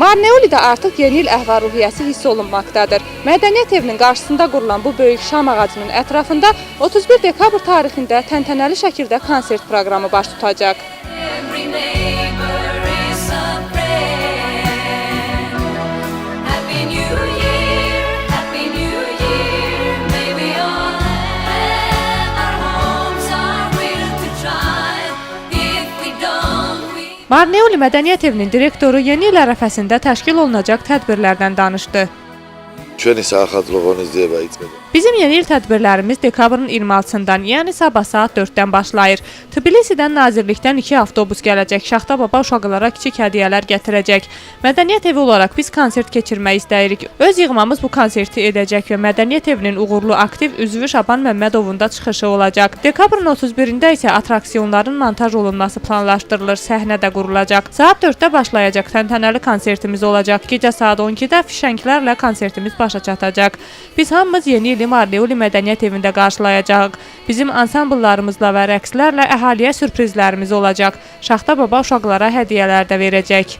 Marneoli'də artıq yeni il əhval-ruhiyyəsi hiss olunmaqdadır. Mədəniyyət evinin qarşısında qurulan bu böyük şam ağacının ətrafında 31 dekabr tarixində təntənəli şəkildə konsert proqramı baş tutacaq. Marneoli Mədəniyyət evinin direktoru yeni il ərəfəsində təşkil olunacaq tədbirlərdən danışdı. ჩვენი საახალწლო ღონისძიება იწმება. Bizim yeni il tədbirlərimiz dekabrın 26-dan, yəni sabah saat 4-dən başlayır. Tbilisidən nazirlikdən 2 avtobus gələcək. Şaxta baba uşaqlara kiçik hədiyyələr gətirəcək. Mədəniyyət evi olaraq biz konsert keçirmək istəyirik. Öz yığmamız bu konserti edəcək və Mədəniyyət evinin uğurlu aktiv üzvü Şaban Məmmədovun da çıxışı olacaq. Dekabrın 31-də isə attraksiyonların montaj olunması planlaşdırılır. Səhnə də qurulacaq. Saat 4-də başlayacaq təntənəli konsertimiz olacaq. Gecə saat 12-də fişənglərlə konsertimiz Başa çatacaq. Biz hamımız yeni ili Marleoli Mədəniyyət evində qarşılayacağıq. Bizim ansambllarımızla və rəqslərlə əhaliyə sürprizlərimiz olacaq. Şaxta baba uşaqlara hədiyyələr də verəcək.